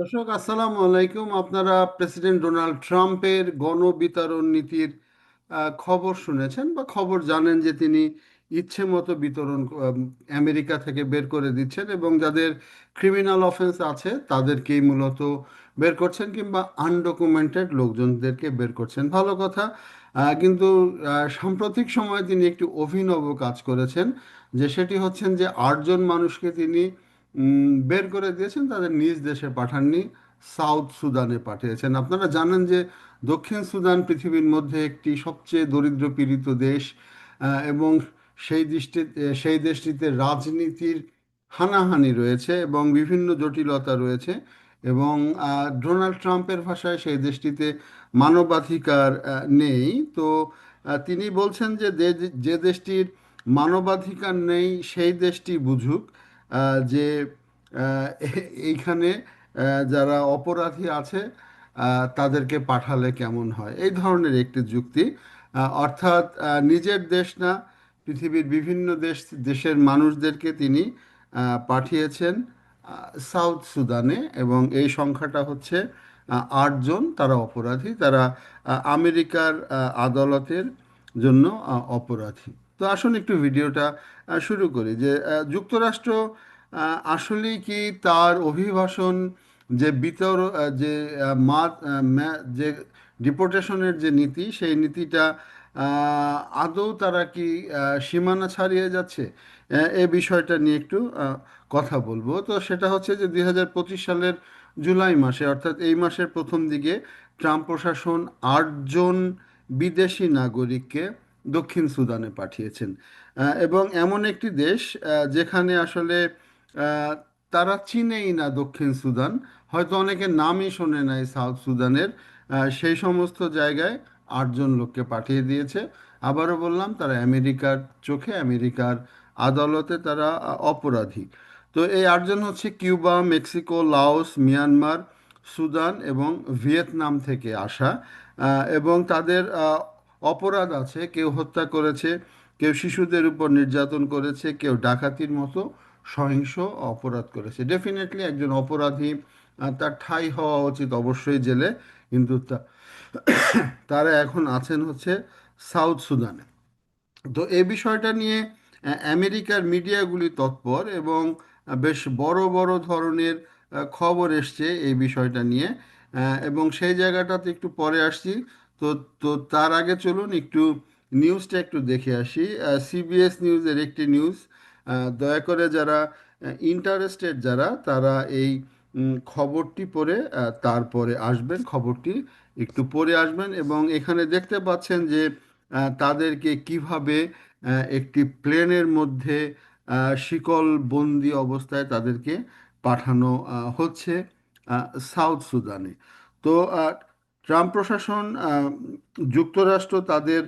দর্শক, আসসালামু আলাইকুম। আপনারা প্রেসিডেন্ট ডোনাল্ড ট্রাম্পের গণবিতরণ নীতির খবর শুনেছেন বা খবর জানেন যে তিনি ইচ্ছে মতো বিতরণ আমেরিকা থেকে বের করে দিচ্ছেন এবং যাদের ক্রিমিনাল অফেন্স আছে তাদেরকেই মূলত বের করছেন কিংবা আনডকুমেন্টেড লোকজনদেরকে বের করছেন। ভালো কথা কিন্তু সাম্প্রতিক সময়ে তিনি একটি অভিনব কাজ করেছেন যে সেটি হচ্ছেন যে আটজন মানুষকে তিনি বের করে দিয়েছেন, তাদের নিজ দেশে পাঠাননি, সাউথ সুদানে পাঠিয়েছেন। আপনারা জানেন যে দক্ষিণ সুদান পৃথিবীর মধ্যে একটি সবচেয়ে দরিদ্র পীড়িত দেশ এবং সেই দৃষ্টি সেই দেশটিতে রাজনীতির হানাহানি রয়েছে এবং বিভিন্ন জটিলতা রয়েছে এবং ডোনাল্ড ট্রাম্পের ভাষায় সেই দেশটিতে মানবাধিকার নেই। তো তিনি বলছেন যে যে দেশটির মানবাধিকার নেই, সেই দেশটি বুঝুক। যে এইখানে যারা অপরাধী আছে তাদেরকে পাঠালে কেমন হয়? এই ধরনের একটি যুক্তি। অর্থাৎ নিজের দেশ না, পৃথিবীর বিভিন্ন দেশ, দেশের মানুষদেরকে তিনি পাঠিয়েছেন সাউথ সুদানে এবং এই সংখ্যাটা হচ্ছে আটজন তারা অপরাধী। তারা আমেরিকার আদালতের জন্য অপরাধী। তো আসুন একটু ভিডিওটা শুরু করি যে যুক্তরাষ্ট্র আসলেই কি তার অভিবাসন যে বিতর যে মা, যে ডিপোর্টেশনের যে নীতি, সেই নীতিটা আদৌ তারা কি সীমানা ছাড়িয়ে যাচ্ছে? এ বিষয়টা নিয়ে একটু কথা বলব। তো সেটা হচ্ছে যে দুই হাজার পঁচিশ সালের জুলাই মাসে, অর্থাৎ এই মাসের প্রথম দিকে ট্রাম্প প্রশাসন আটজন বিদেশি নাগরিককে দক্ষিণ সুদানে পাঠিয়েছেন। এবং এমন একটি দেশ যেখানে আসলে তারা চিনেই না দক্ষিণ সুদান। হয়তো অনেকে নামই শোনে নাই সাউথ সুদানের। সেই সমস্ত জায়গায় আটজন লোককে পাঠিয়ে দিয়েছে। আবারও বললাম, তারা আমেরিকার চোখে, আমেরিকার আদালতে তারা অপরাধী। তো এই আটজন হচ্ছে Cuba, Mexico, Laos, Myanmar, Sudan এবং ভিয়েতনাম থেকে আসা। এবং তাদের অপরাধ আছে, কেউ হত্যা করেছে, কেউ শিশুদের উপর নির্যাতন করেছে, কেউ ডাকাতির মতো সহিংস অপরাধ করেছে। ডেফিনেটলি একজন অপরাধী তার ঠাঁই হওয়া উচিত অবশ্যই জেলে, কিন্তু তারা এখন আছেন হচ্ছে সাউথ সুদানে। তো এই বিষয়টা নিয়ে আমেরিকার মিডিয়াগুলি তৎপর এবং বেশ বড় বড় ধরনের খবর এসছে এই বিষয়টা নিয়ে এবং সেই জায়গাটাতে একটু পরে আসছি। তো তো তার আগে চলুন একটু নিউজটা একটু দেখে আসি। সিবিএস নিউজের একটি নিউজ দয়া করে যারা ইন্টারেস্টেড যারা, তারা এই খবরটি পড়ে তারপরে আসবেন, খবরটি একটু পড়ে আসবেন এবং এখানে দেখতে পাচ্ছেন যে তাদেরকে কীভাবে একটি প্লেনের মধ্যে শিকল বন্দি অবস্থায় তাদেরকে পাঠানো হচ্ছে সাউথ সুদানে। তো ট্রাম্প প্রশাসন যুক্তরাষ্ট্র তাদের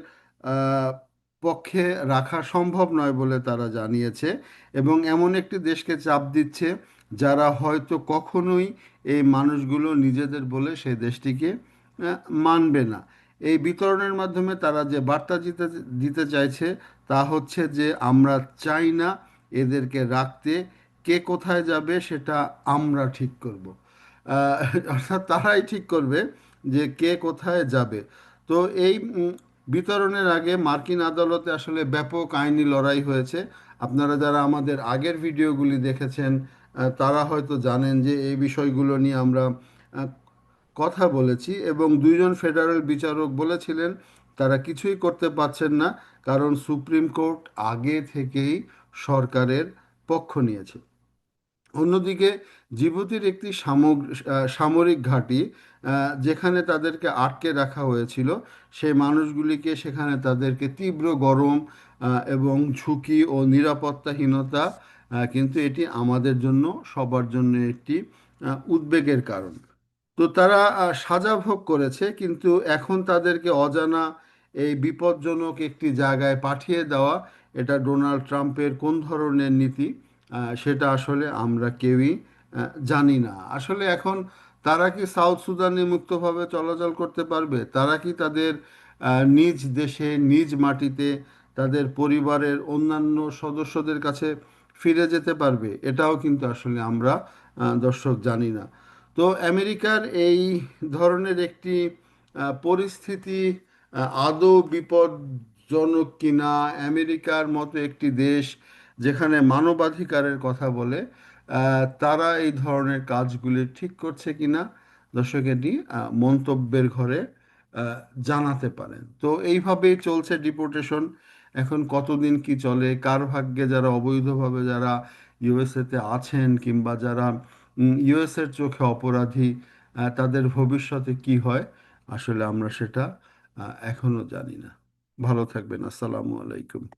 পক্ষে রাখা সম্ভব নয় বলে তারা জানিয়েছে এবং এমন একটি দেশকে চাপ দিচ্ছে যারা হয়তো কখনোই এই মানুষগুলো নিজেদের বলে সেই দেশটিকে মানবে না। এই বিতরণের মাধ্যমে তারা যে বার্তা দিতে দিতে চাইছে তা হচ্ছে যে আমরা চাই না এদেরকে রাখতে, কে কোথায় যাবে সেটা আমরা ঠিক করব। অর্থাৎ তারাই ঠিক করবে। যে কে কোথায় যাবে। তো এই বিতরণের আগে মার্কিন আদালতে আসলে ব্যাপক আইনি লড়াই হয়েছে। আপনারা যারা আমাদের আগের ভিডিওগুলি দেখেছেন তারা হয়তো জানেন যে এই বিষয়গুলো নিয়ে আমরা কথা বলেছি এবং দুইজন ফেডারেল বিচারক বলেছিলেন, তারা কিছুই করতে পারছেন না, কারণ সুপ্রিম কোর্ট আগে থেকেই সরকারের পক্ষ নিয়েছে। অন্যদিকে জিবুতির একটি সামরিক ঘাঁটি যেখানে তাদেরকে আটকে রাখা হয়েছিল, সেই মানুষগুলিকে সেখানে তাদেরকে তীব্র গরম এবং ঝুঁকি ও নিরাপত্তাহীনতা কিন্তু এটি আমাদের জন্য, সবার জন্য একটি উদ্বেগের কারণ। তো তারা সাজা ভোগ করেছে, কিন্তু এখন তাদেরকে অজানা এই বিপজ্জনক একটি জায়গায় পাঠিয়ে দেওয়া, এটা ডোনাল্ড ট্রাম্পের কোন ধরনের নীতি? সেটা আসলে আমরা কেউই জানি না। আসলে এখন তারা কি সাউথ সুদানে মুক্তভাবে চলাচল করতে পারবে? তারা কি তাদের নিজ দেশে, নিজ মাটিতে তাদের পরিবারের অন্যান্য সদস্যদের কাছে ফিরে যেতে পারবে? এটাও কিন্তু আসলে আমরা দর্শক জানি না। তো আমেরিকার এই ধরনের একটি পরিস্থিতি, আদৌ বিপদজনক কিনা, আমেরিকার মতো একটি দেশ যেখানে মানবাধিকারের কথা বলে তারা এই ধরনের কাজগুলি ঠিক করছে কিনা দর্শকেরই মন্তব্যের ঘরে জানাতে পারেন। তো এইভাবেই চলছে ডিপোর্টেশন এখন কতদিন কি চলে? কার ভাগ্যে যারা, অবৈধভাবে যারা ইউএসএতে আছেন কিংবা যারা ইউএসএর চোখে অপরাধী তাদের ভবিষ্যতে কি হয়? আসলে আমরা সেটা এখনও এখনও জানি না। ভালো থাকবেন। আসসালামু আলাইকুম।